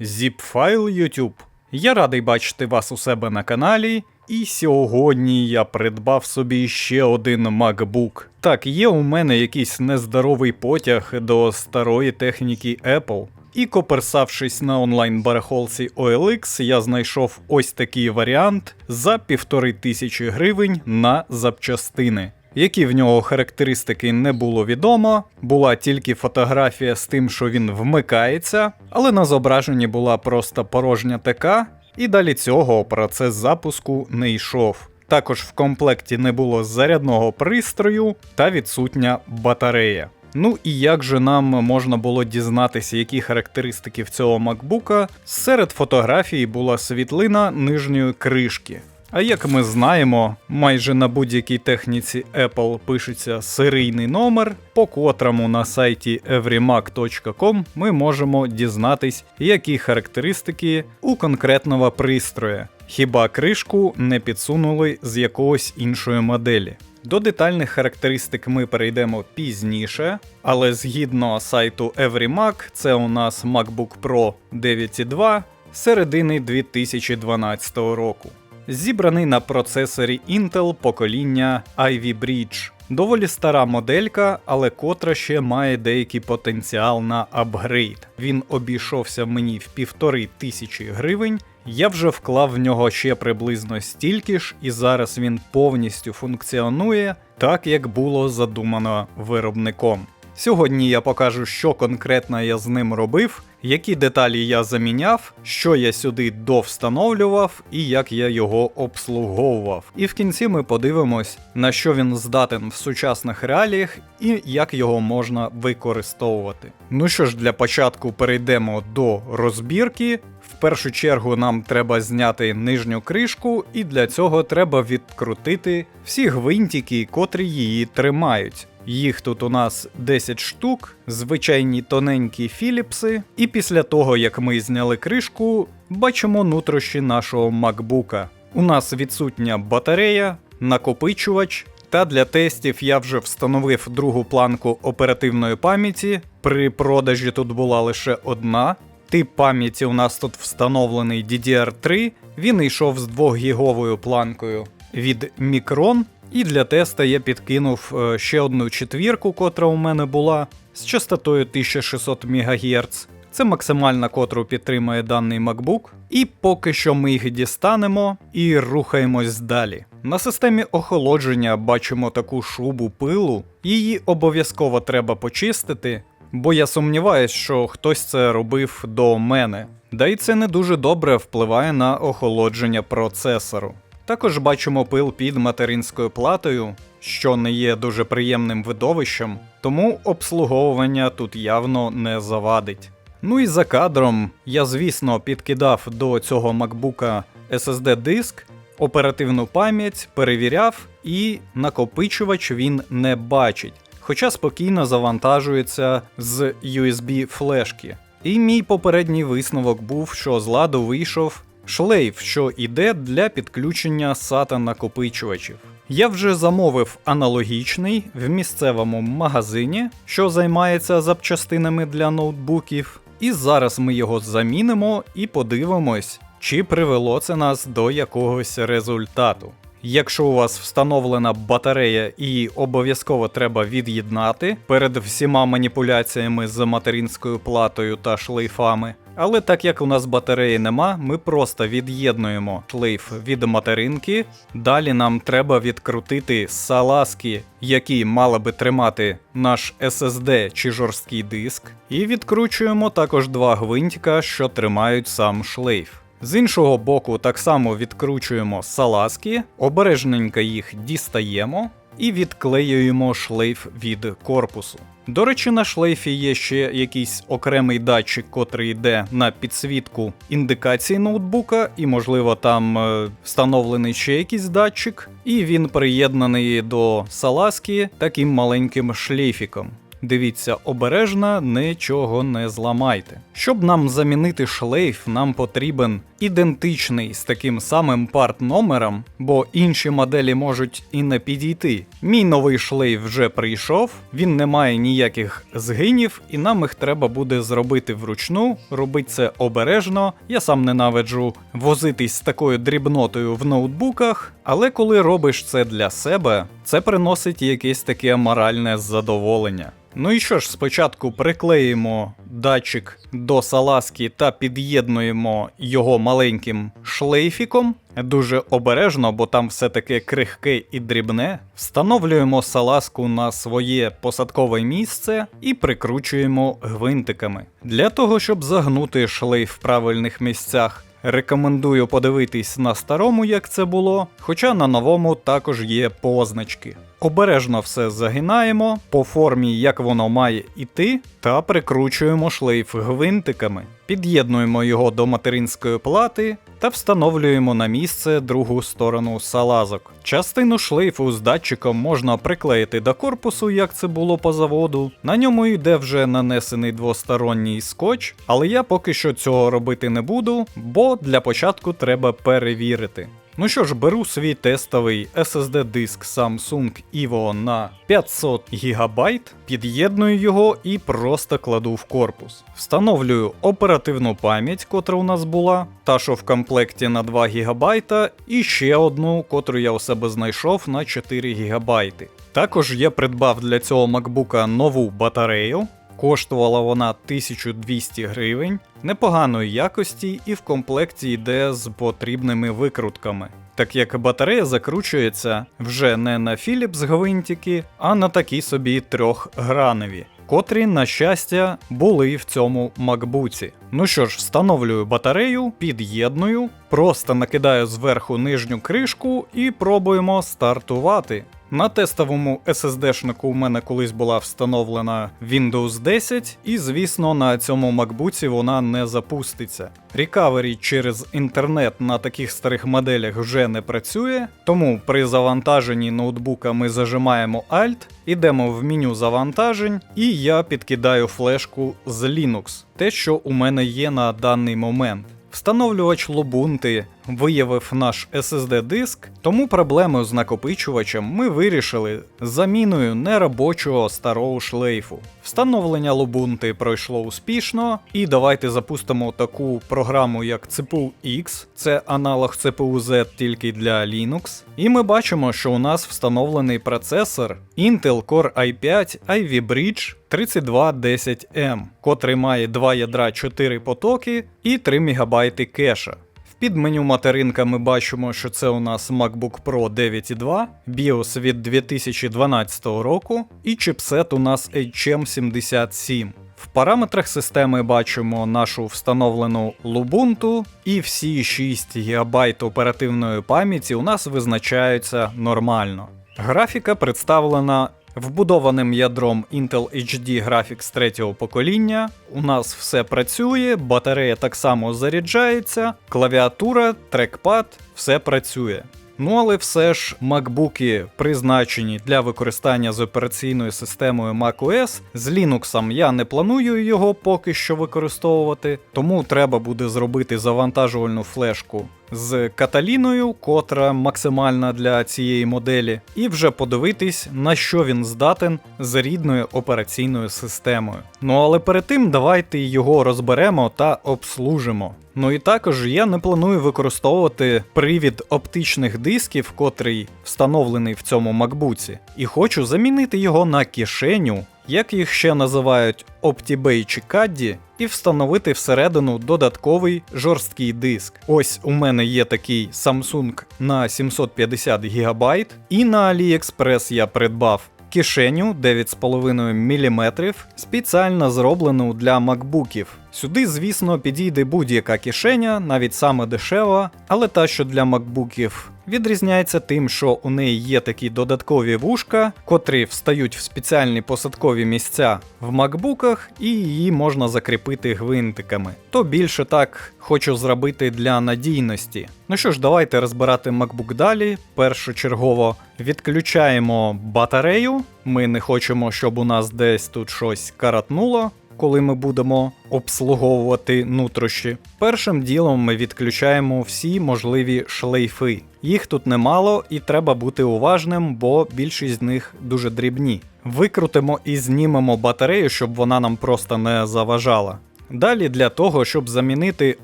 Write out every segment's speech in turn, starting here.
Zipfile YouTube. Я радий бачити вас у себе на каналі, і сьогодні я придбав собі ще один MacBook. Так, є у мене якийсь нездоровий потяг до старої техніки Apple. І коперсавшись на онлайн барахолці OLX, я знайшов ось такий варіант за півтори тисячі гривень на запчастини. Які в нього характеристики не було відомо, була тільки фотографія з тим, що він вмикається, але на зображенні була просто порожня ТК, і далі цього процес запуску не йшов. Також в комплекті не було зарядного пристрою та відсутня батарея. Ну і як же нам можна було дізнатися, які характеристики в цього макбука? Серед фотографій була світлина нижньої кришки. А як ми знаємо, майже на будь-якій техніці Apple пишеться серійний номер, по котрому на сайті everymac.com ми можемо дізнатись, які характеристики у конкретного пристроя. Хіба кришку не підсунули з якогось іншої моделі. До детальних характеристик ми перейдемо пізніше, але згідно сайту EveryMac, це у нас MacBook Pro 9.2 середини 2012 року. Зібраний на процесорі Intel покоління Ivy Bridge. Доволі стара моделька, але котра ще має деякий потенціал на апгрейд. Він обійшовся мені в півтори тисячі гривень. Я вже вклав в нього ще приблизно стільки ж, і зараз він повністю функціонує так, як було задумано виробником. Сьогодні я покажу, що конкретно я з ним робив, які деталі я заміняв, що я сюди довстановлював і як я його обслуговував. І в кінці ми подивимось, на що він здатен в сучасних реаліях і як його можна використовувати. Ну що ж, для початку перейдемо до розбірки. В першу чергу нам треба зняти нижню кришку, і для цього треба відкрутити всі гвинтики, котрі її тримають. Їх тут у нас 10 штук, звичайні тоненькі філіпси, і після того, як ми зняли кришку, бачимо нутрощі нашого макбука. У нас відсутня батарея, накопичувач, та для тестів я вже встановив другу планку оперативної пам'яті. При продажі тут була лише одна. Тип пам'яті у нас тут встановлений DDR3, він йшов з 2 гіговою планкою від Micron. І для теста я підкинув е, ще одну четвірку, котра у мене була, з частотою 1600 МГц. Це максимальна, котру підтримує даний MacBook. І поки що ми їх дістанемо і рухаємось далі. На системі охолодження бачимо таку шубу пилу, її обов'язково треба почистити, бо я сумніваюсь, що хтось це робив до мене. Да й це не дуже добре впливає на охолодження процесору. Також бачимо пил під материнською платою, що не є дуже приємним видовищем, тому обслуговування тут явно не завадить. Ну і за кадром я, звісно, підкидав до цього MacBook SSD-диск, оперативну пам'ять, перевіряв, і накопичувач він не бачить, хоча спокійно завантажується з USB флешки. І мій попередній висновок був, що з ладу вийшов шлейф, що йде для підключення SATA накопичувачів. Я вже замовив аналогічний в місцевому магазині, що займається запчастинами для ноутбуків, і зараз ми його замінимо і подивимось, чи привело це нас до якогось результату. Якщо у вас встановлена батарея і обов'язково треба від'єднати перед всіма маніпуляціями з материнською платою та шлейфами. Але так як у нас батареї нема, ми просто від'єднуємо шлейф від материнки. Далі нам треба відкрутити салазки, які мали би тримати наш SSD чи жорсткий диск, і відкручуємо також два гвинтика, що тримають сам шлейф. З іншого боку, так само відкручуємо салазки, обережненько їх дістаємо і відклеюємо шлейф від корпусу. До речі, на шлейфі є ще якийсь окремий датчик, котрий йде на підсвітку індикації ноутбука, і, можливо, там е, встановлений ще якийсь датчик, і він приєднаний до салазки таким маленьким шлейфіком. Дивіться обережно, нічого не зламайте. Щоб нам замінити шлейф, нам потрібен ідентичний з таким самим парт-номером, бо інші моделі можуть і не підійти. Мій новий шлейф вже прийшов, він не має ніяких згинів, і нам їх треба буде зробити вручну. Робити це обережно. Я сам ненавиджу возитись з такою дрібнотою в ноутбуках, але коли робиш це для себе, це приносить якесь таке моральне задоволення. Ну і що ж, спочатку приклеїмо датчик до салазки та під'єднуємо його маленьким шлейфіком. Дуже обережно, бо там все таке крихке і дрібне. Встановлюємо салазку на своє посадкове місце і прикручуємо гвинтиками. Для того, щоб загнути шлейф в правильних місцях, рекомендую подивитись на старому, як це було, хоча на новому також є позначки. Обережно все загинаємо по формі, як воно має іти, та прикручуємо шлейф гвинтиками. Під'єднуємо його до материнської плати та встановлюємо на місце другу сторону салазок. Частину шлейфу з датчиком можна приклеїти до корпусу, як це було по заводу. На ньому йде вже нанесений двосторонній скотч, але я поки що цього робити не буду, бо для початку треба перевірити. Ну що ж, беру свій тестовий SSD диск Samsung Evo на 500 ГБ, під'єдную його і просто кладу в корпус. Встановлюю оперативну пам'ять, котра у нас була, та що в комплекті на 2 ГБ, і ще одну, котру я у себе знайшов на 4 ГБ. Також я придбав для цього MacBook нову батарею. Коштувала вона 1200 гривень, непоганої якості і в комплекті йде з потрібними викрутками. Так як батарея закручується вже не на Philips гвинтики, а на такі собі трьохграневі, котрі, на щастя, були в цьому макбуці. Ну що ж, встановлюю батарею, під'єдную, просто накидаю зверху нижню кришку і пробуємо стартувати. На тестовому SSD-шнику у мене колись була встановлена Windows 10, і, звісно, на цьому MacBook вона не запуститься. Рекавері через інтернет на таких старих моделях вже не працює, тому при завантаженні ноутбука ми зажимаємо Alt, ідемо в меню завантажень, і я підкидаю флешку з Linux, те, що у мене є на даний момент. Встановлювач Lubuntu виявив наш SSD диск, тому проблему з накопичувачем ми вирішили заміною неробочого старого шлейфу. Встановлення Lubuntu пройшло успішно, і давайте запустимо таку програму, як CPU X, це аналог CPU Z тільки для Linux. І ми бачимо, що у нас встановлений процесор Intel Core i5 Ivy Bridge 3210M, котрий має 2 ядра 4 потоки і 3 МБ кеша. В підменю материнка ми бачимо, що це у нас MacBook Pro 9.2, BIOS від 2012 року, і чипсет у нас HM77. В параметрах системи бачимо нашу встановлену Lubuntu, і всі 6 ГБ оперативної пам'яті у нас визначаються нормально. Графіка представлена вбудованим ядром Intel HD Graphics третього покоління. У нас все працює, батарея так само заряджається, клавіатура, трекпад, все працює. Ну але все ж макбуки призначені для використання з операційною системою macOS. З Linux я не планую його поки що використовувати, тому треба буде зробити завантажувальну флешку з каталіною, котра максимальна для цієї моделі, і вже подивитись, на що він здатен з рідною операційною системою. Ну але перед тим давайте його розберемо та обслужимо. Ну і також я не планую використовувати привід оптичних дисків, котрий встановлений в цьому макбуці, і хочу замінити його на кишеню, як їх ще називають OptiBay чи CADDI, і встановити всередину додатковий жорсткий диск. Ось у мене є такий Samsung на 750 ГБ, і на AliExpress я придбав кишеню 9,5 мм, спеціально зроблену для макбуків. Сюди, звісно, підійде будь-яка кишеня, навіть саме дешева, але та, що для макбуків відрізняється тим, що у неї є такі додаткові вушка, котрі встають в спеціальні посадкові місця в макбуках, і її можна закріпити гвинтиками. То більше так хочу зробити для надійності. Ну що ж, давайте розбирати MacBook далі. Першочергово відключаємо батарею. Ми не хочемо, щоб у нас десь тут щось каратнуло. Коли ми будемо обслуговувати нутрощі, першим ділом ми відключаємо всі можливі шлейфи. Їх тут немало, і треба бути уважним, бо більшість з них дуже дрібні. Викрутимо і знімемо батарею, щоб вона нам просто не заважала. Далі для того, щоб замінити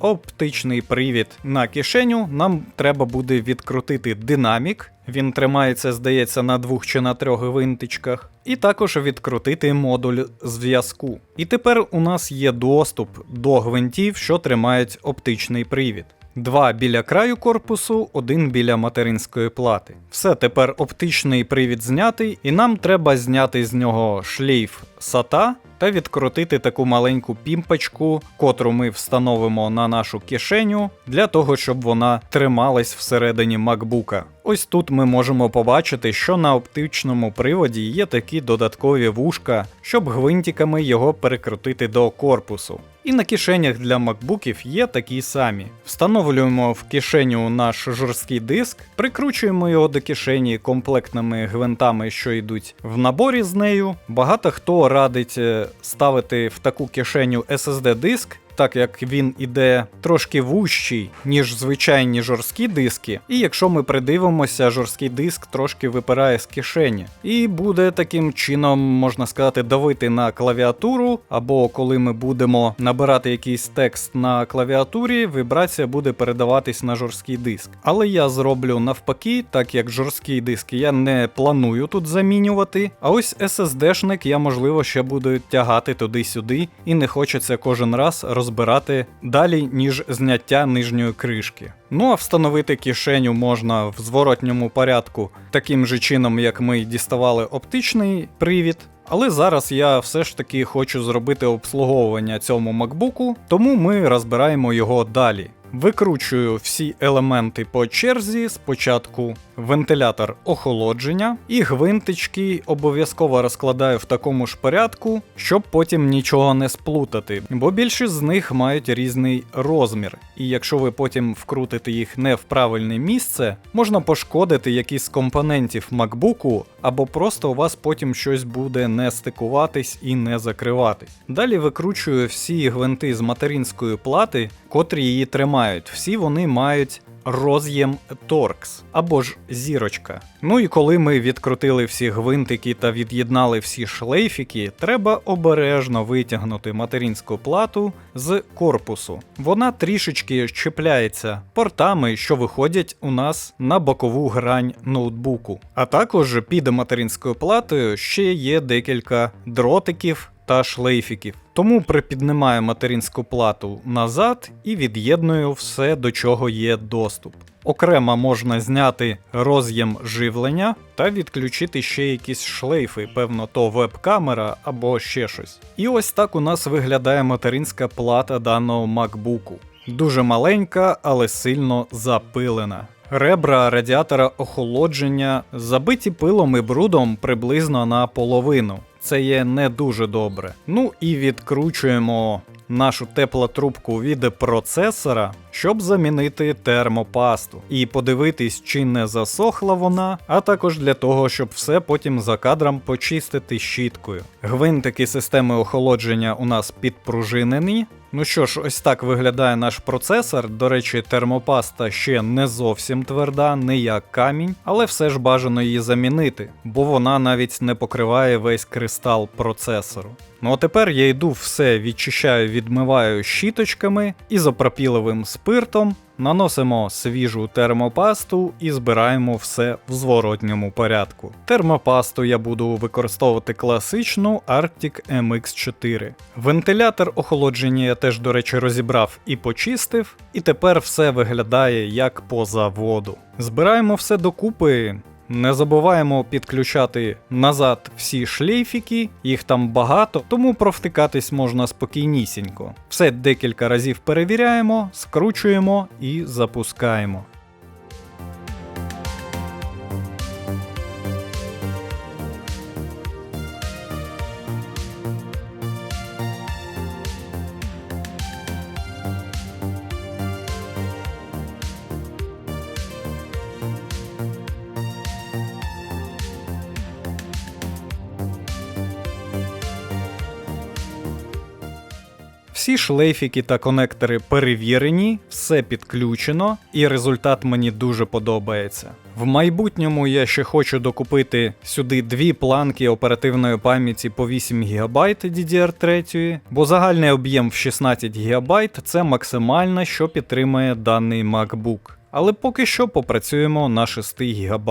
оптичний привід на кишеню, нам треба буде відкрутити динамік. Він тримається, здається, на двох чи на трьох гвинтичках, і також відкрутити модуль зв'язку. І тепер у нас є доступ до гвинтів, що тримають оптичний привід. Два біля краю корпусу, один біля материнської плати. Все, тепер оптичний привід знятий, і нам треба зняти з нього шлейф SATA та відкрутити таку маленьку пімпочку, котру ми встановимо на нашу кишеню, для того, щоб вона трималась всередині макбука. Ось тут ми можемо побачити, що на оптичному приводі є такі додаткові вушка, щоб гвинтиками його перекрутити до корпусу. І на кишенях для макбуків є такі самі. Встановлюємо в кишеню наш жорсткий диск, прикручуємо його до кишені комплектними гвинтами, що йдуть в наборі з нею. Багато хто радить е, ставити в таку кишеню SSD диск. Так як він іде трошки вущий, ніж звичайні жорсткі диски, і якщо ми придивимося, жорсткий диск трошки випирає з кишені, і буде таким чином, можна сказати, давити на клавіатуру, або коли ми будемо набирати якийсь текст на клавіатурі, вібрація буде передаватись на жорсткий диск. Але я зроблю навпаки, так як жорсткий диск я не планую тут замінювати. А ось SSD-шник я можливо ще буду тягати туди-сюди, і не хочеться кожен раз розбирати розбирати далі, ніж зняття нижньої кришки. Ну а встановити кишеню можна в зворотньому порядку, таким же чином, як ми діставали оптичний привід. Але зараз я все ж таки хочу зробити обслуговування цьому макбуку, тому ми розбираємо його далі. Викручую всі елементи по черзі. Спочатку вентилятор охолодження і гвинтички обов'язково розкладаю в такому ж порядку, щоб потім нічого не сплутати, бо більшість з них мають різний розмір. І якщо ви потім вкрутите їх не в правильне місце, можна пошкодити якісь з компонентів макбуку, або просто у вас потім щось буде не стикуватись і не закриватись. Далі викручую всі гвинти з материнської плати, котрі її тримають. Всі вони мають роз'єм торкс або ж зірочка. Ну і коли ми відкрутили всі гвинтики та від'єднали всі шлейфіки, треба обережно витягнути материнську плату з корпусу. Вона трішечки щепляється портами, що виходять у нас на бокову грань ноутбуку. А також під материнською платою ще є декілька дротиків та шлейфіків. Тому припіднімаю материнську плату назад і від'єдную все, до чого є доступ. Окремо можна зняти роз'єм живлення та відключити ще якісь шлейфи, певно, то веб-камера або ще щось. І ось так у нас виглядає материнська плата даного MacBook. Дуже маленька, але сильно запилена. Ребра радіатора охолодження забиті пилом і брудом приблизно на половину це є не дуже добре. Ну і відкручуємо нашу теплотрубку від процесора, щоб замінити термопасту, і подивитись, чи не засохла вона, а також для того, щоб все потім за кадром почистити щіткою. Гвинтики системи охолодження у нас підпружинені. Ну що ж, ось так виглядає наш процесор. До речі, термопаста ще не зовсім тверда, не як камінь, але все ж бажано її замінити, бо вона навіть не покриває весь кристал процесору. Ну а тепер я йду все відчищаю, відмиваю щіточками ізопропіловим спиртом, наносимо свіжу термопасту і збираємо все в зворотньому порядку. Термопасту я буду використовувати класичну Arctic MX4. Вентилятор охолодження я теж, до речі, розібрав і почистив, і тепер все виглядає як по заводу. Збираємо все докупи. Не забуваємо підключати назад всі шлейфіки, їх там багато, тому провтикатись можна спокійнісінько. Все декілька разів перевіряємо, скручуємо і запускаємо. Всі шлейфіки та конектори перевірені, все підключено, і результат мені дуже подобається. В майбутньому я ще хочу докупити сюди дві планки оперативної пам'яті по 8 ГБ DDR3, бо загальний об'єм в 16 ГБ це максимально, що підтримує даний MacBook. Але поки що попрацюємо на 6 ГБ.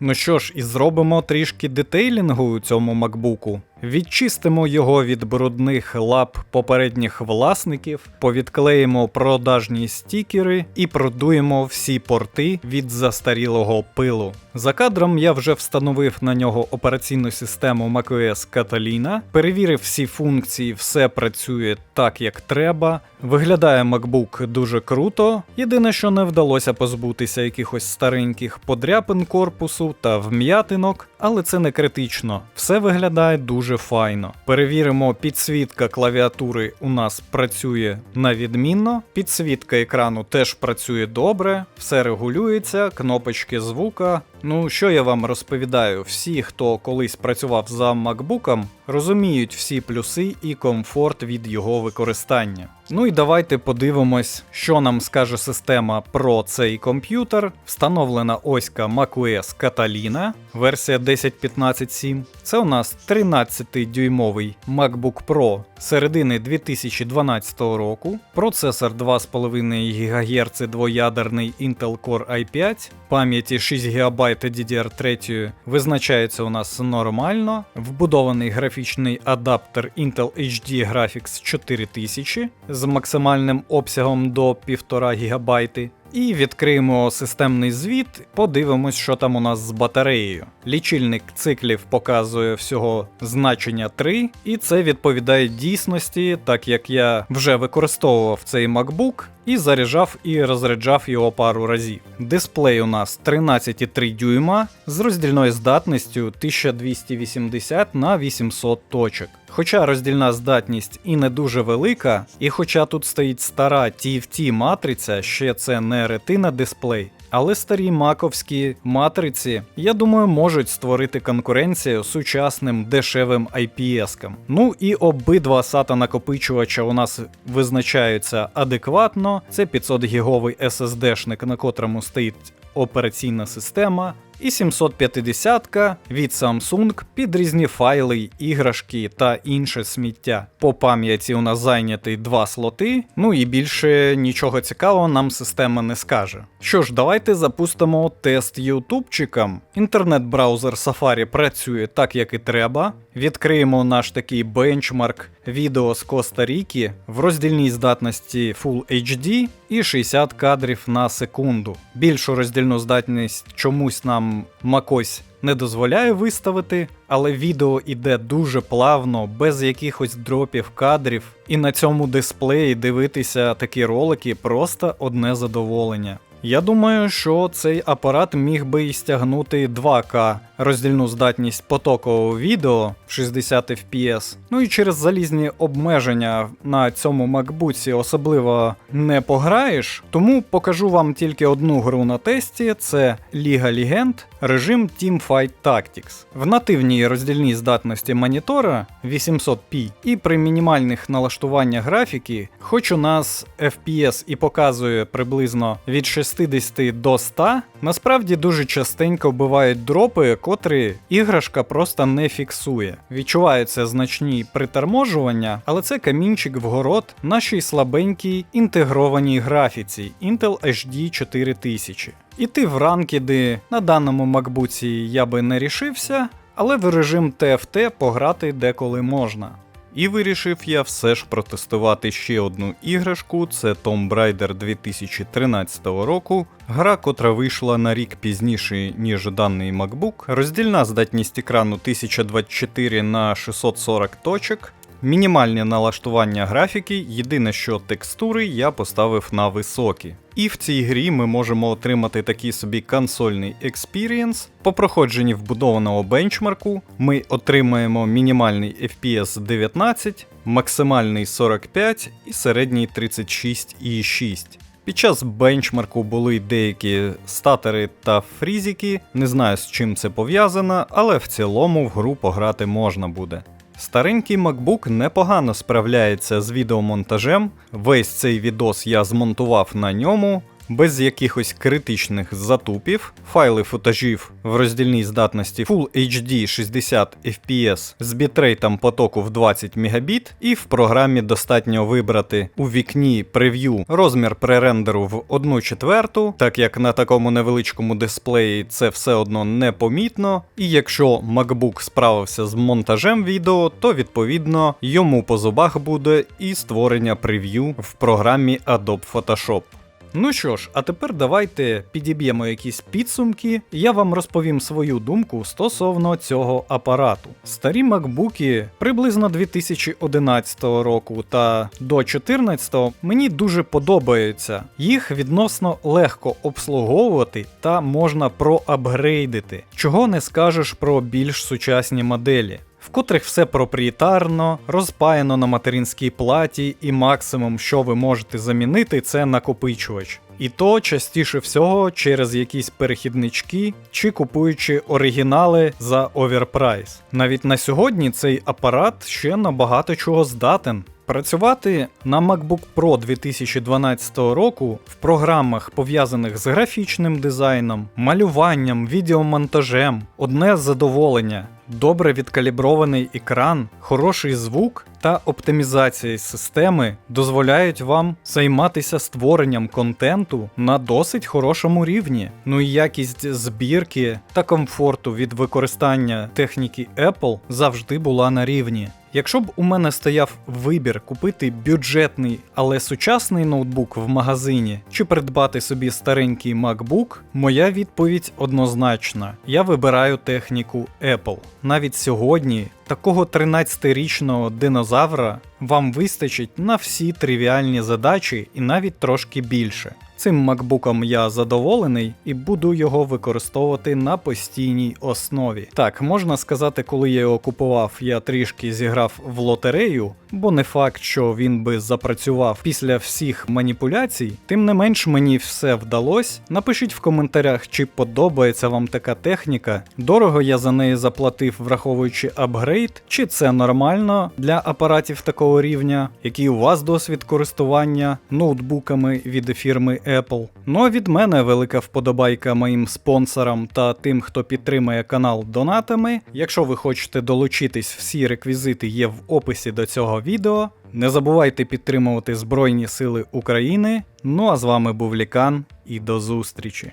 Ну що ж, і зробимо трішки детейлінгу у цьому макбуку. Відчистимо його від брудних лап попередніх власників, повідклеїмо продажні стікери і продуємо всі порти від застарілого пилу. За кадром я вже встановив на нього операційну систему macOS Catalina, перевірив всі функції, все працює так, як треба. Виглядає MacBook дуже круто. Єдине, що не вдалося позбутися якихось стареньких подряпин корпусу та вм'ятинок, але це не критично. Все виглядає дуже файно. Перевіримо, підсвітка клавіатури у нас працює на відмінно, підсвітка екрану теж працює добре, все регулюється, кнопочки звука. Ну, що я вам розповідаю, всі, хто колись працював за MacBook, розуміють всі плюси і комфорт від його використання. Ну і давайте подивимось, що нам скаже система про цей комп'ютер. Встановлена оська macOS Catalina, версія 10.15.7. Це у нас 13-дюймовий MacBook Pro середини 2012 року, процесор 2,5 ГГц двоядерний Intel Core i5, пам'яті 6 ГБ DDR3 визначається у нас нормально, вбудований графічний адаптер Intel HD Graphics 4000 з максимальним обсягом до 1,5 ГБ. І відкриємо системний звіт, подивимось, що там у нас з батареєю. Лічильник циклів показує всього значення 3, і це відповідає дійсності, так як я вже використовував цей MacBook і заряджав і розряджав його пару разів. Дисплей у нас 13,3 дюйма з роздільною здатністю 1280 на 800 точок. Хоча роздільна здатність і не дуже велика, і хоча тут стоїть стара TFT матриця, ще це не ретина дисплей. Але старі маковські матриці, я думаю, можуть створити конкуренцію сучасним дешевим IPS-кам. Ну і обидва SATA накопичувача у нас визначаються адекватно. Це 500 гіговий SSD-шник, на котрому стоїть операційна система. І 750 від Samsung під різні файли, іграшки та інше сміття. По пам'яті у нас зайняті два слоти, ну і більше нічого цікавого нам система не скаже. Що ж, давайте запустимо тест ютубчикам. Інтернет-браузер Safari працює так, як і треба. Відкриємо наш такий бенчмарк відео з Коста-Ріки в роздільній здатності Full HD і 60 кадрів на секунду. Більшу роздільну здатність чомусь нам Макось не дозволяє виставити, але відео іде дуже плавно, без якихось дропів кадрів, і на цьому дисплеї дивитися такі ролики просто одне задоволення. Я думаю, що цей апарат міг би і стягнути 2К роздільну здатність потокового відео 60 FPS. Ну і через залізні обмеження на цьому MacBook особливо не пограєш. Тому покажу вам тільки одну гру на тесті: це Ліга Легенд, режим Teamfight Tactics. В нативній роздільній здатності монітора 800p і при мінімальних налаштуваннях графіки, хоч у нас FPS і показує приблизно від 60 до 100, насправді дуже частенько бувають дропи, котрі іграшка просто не фіксує. Відчуваються значні приторможування, але це камінчик в город нашій слабенькій інтегрованій графіці Intel HD 4000. Іти в ранкіди на даному макбуці я би не рішився, але в режим TFT пограти деколи можна. І вирішив я все ж протестувати ще одну іграшку: це Tomb Raider 2013 року. Гра, котра вийшла на рік пізніше, ніж даний MacBook. Роздільна здатність екрану 1024 на 640 точок. Мінімальне налаштування графіки, єдине, що текстури я поставив на високі. І в цій грі ми можемо отримати такий собі консольний експірієнс. По проходженні вбудованого бенчмарку ми отримаємо мінімальний FPS 19, максимальний 45 і середній 36,6. Під час бенчмарку були деякі статери та фрізики, не знаю з чим це пов'язано, але в цілому в гру пограти можна буде. Старенький MacBook непогано справляється з відеомонтажем. Весь цей відос я змонтував на ньому, без якихось критичних затупів. Файли футажів в роздільній здатності Full HD 60 FPS з бітрейтом потоку в 20 Мбіт, і в програмі достатньо вибрати у вікні прев'ю розмір пререндеру в 1 четверту, так як на такому невеличкому дисплеї це все одно непомітно. І якщо MacBook справився з монтажем відео, то відповідно йому по зубах буде і створення прев'ю в програмі Adobe Photoshop. Ну що ж, а тепер давайте підіб'ємо якісь підсумки, я вам розповім свою думку стосовно цього апарату. Старі макбуки приблизно 2011 року та до 2014 мені дуже подобаються. Їх відносно легко обслуговувати та можна проапгрейдити, чого не скажеш про більш сучасні моделі в котрих все проприєтарно, розпаяно на материнській платі, і максимум, що ви можете замінити, це накопичувач. І то частіше всього через якісь перехіднички чи купуючи оригінали за оверпрайс. Навіть на сьогодні цей апарат ще на багато чого здатен. Працювати на MacBook Pro 2012 року в програмах, пов'язаних з графічним дизайном, малюванням, відеомонтажем одне задоволення. Добре відкалібрований екран, хороший звук та оптимізація системи дозволяють вам займатися створенням контенту на досить хорошому рівні. Ну і якість збірки та комфорту від використання техніки Apple завжди була на рівні. Якщо б у мене стояв вибір купити бюджетний, але сучасний ноутбук в магазині чи придбати собі старенький MacBook, моя відповідь однозначна: я вибираю техніку Apple. Навіть сьогодні такого 13-річного динозавра вам вистачить на всі тривіальні задачі і навіть трошки більше. Цим макбуком я задоволений і буду його використовувати на постійній основі. Так, можна сказати, коли я його купував, я трішки зіграв в лотерею, бо не факт, що він би запрацював після всіх маніпуляцій. Тим не менш, мені все вдалося. Напишіть в коментарях, чи подобається вам така техніка. Дорого я за неї заплатив, враховуючи апгрейд, чи це нормально для апаратів такого рівня, який у вас досвід користування ноутбуками від фірми Apple. Ну а від мене велика вподобайка моїм спонсорам та тим, хто підтримує канал донатами. Якщо ви хочете долучитись, всі реквізити є в описі до цього відео. Не забувайте підтримувати Збройні Сили України. Ну а з вами був Лікан і до зустрічі.